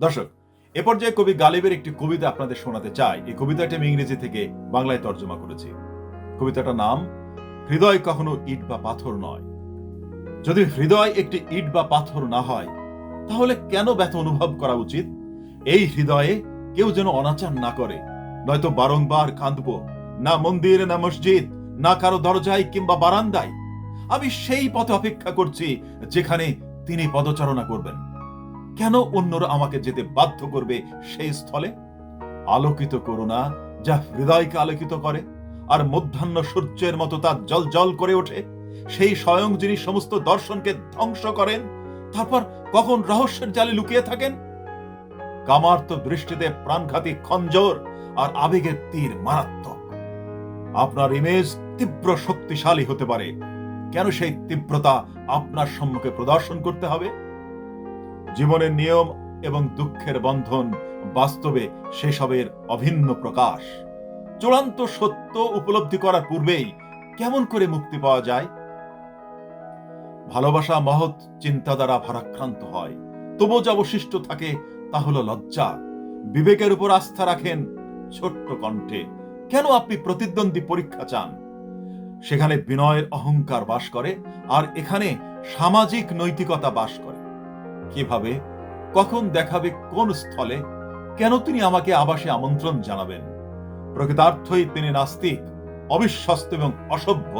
দর্শক, এ পর্যায়ে কবি গালিবের একটি কবিতা আপনাদের শোনাতে চাই। এই কবিতাটি আমি ইংরেজি থেকে বাংলায় তর্জমা করেছি। কবিতাটার নাম, হৃদয় কখনো ইট বা পাথর নয়। যদি হৃদয় একটি ইট বা পাথর না হয়, তাহলে কেন ব্যথা অনুভব করা উচিত? এই হৃদয়ে কেউ যেন অনাচার না করে। নয়তো বারংবার কাঁদব, না মন্দির, না মসজিদ, না কারও দরজায় কিংবা বারান্দায়। আমি সেই পথে অপেক্ষা করছি, যেখানে তিনি পদচারণা করবেন। কেন অন্যরা আমাকে যেতে বাধ্য করবে সেই স্থলে? আলোকিত করুণা যা হৃদয়কে আলোকিত করে আর মধ্যাহ্ন সূর্যের মতো তা জল জল করে ওঠে, সেই স্বয়ং যিনি সমস্ত দর্শনকে ধ্বংস করেন, তারপর কখন রহস্যের জালে লুকিয়ে থাকেন? কামার্ত দৃষ্টিতে প্রাণঘাতী খঞ্জর আর আবেগের তীর মারাত্মক। আপনার ইমেজ তীব্র শক্তিশালী হতে পারে। কেন সেই তীব্রতা আপনার সম্মুখে প্রদর্শন করতে হবে? জীবনের নিয়ম এবং দুঃখের বন্ধন বাস্তবে সেসবের অভিন্ন প্রকাশ। চূড়ান্ত সত্য উপলব্ধি করার পূর্বেই কেমন করে মুক্তি পাওয়া যায়? ভালোবাসা মহৎ চিন্তা দ্বারা ভারাক্রান্ত হয়। তবু যা অবশিষ্ট থাকে তা হলো লজ্জা। বিবেকের উপর আস্থা রাখেন ছোট্ট কণ্ঠে, কেন আপনি প্রতিদ্বন্দ্বী পরীক্ষা চান? সেখানে বিনয়ের অহংকার বাস করে, আর এখানে সামাজিক নৈতিকতা বাস করে। কীভাবে, কখন দেখাবে, কোন স্থলে, কেন তিনি আমাকে আবাসে আমন্ত্রণ জানাবেন? প্রকৃতার্থই তিনি নাস্তিক, অবিশ্বস্ত এবং অসভ্য।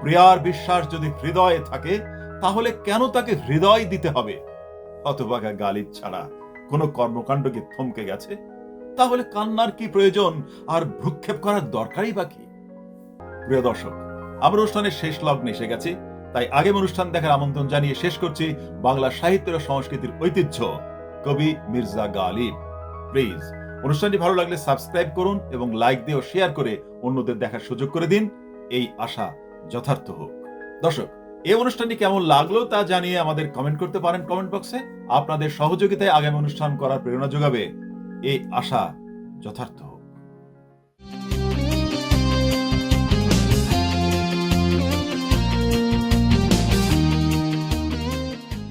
প্রিয়ার বিশ্বাস যদি হৃদয়ে থাকে, তাহলে কেন তাকে হৃদয় দিতে হবে? হতবাগা গালিব ছাড়া কোনো কর্মকাণ্ড কি থমকে গেছে? তাহলে কান্নার কি প্রয়োজন? আর ভ্রুক্ষেপ করার দরকারই বা কি? প্রিয় দর্শক, আমরা অনুষ্ঠানের শেষ লগ্নে এসে গেছি তাই আগামী অনুষ্ঠান দেখার আমন্ত্রণ জানিয়ে শেষ করছি বাংলা সাহিত্যের ও সংস্কৃতির ঐতিহ্য, কবি মির্জা গালিব। প্লিজ অনুষ্ঠানটি ভালো লাগলে সাবস্ক্রাইব করুন এবং লাইক দিয়ে ও শেয়ার করে অন্যদের দেখার সুযোগ করে দিন। এই আশা যথার্থ হোক। দর্শক এই অনুষ্ঠানটি কেমন লাগল তা জানিয়ে আমাদের কমেন্ট করতে পারেন কমেন্ট বক্সে আপনাদের সহযোগিতায় আগামী অনুষ্ঠান করার প্রেরণা যোগাবে। এই আশা যথার্থ হোক।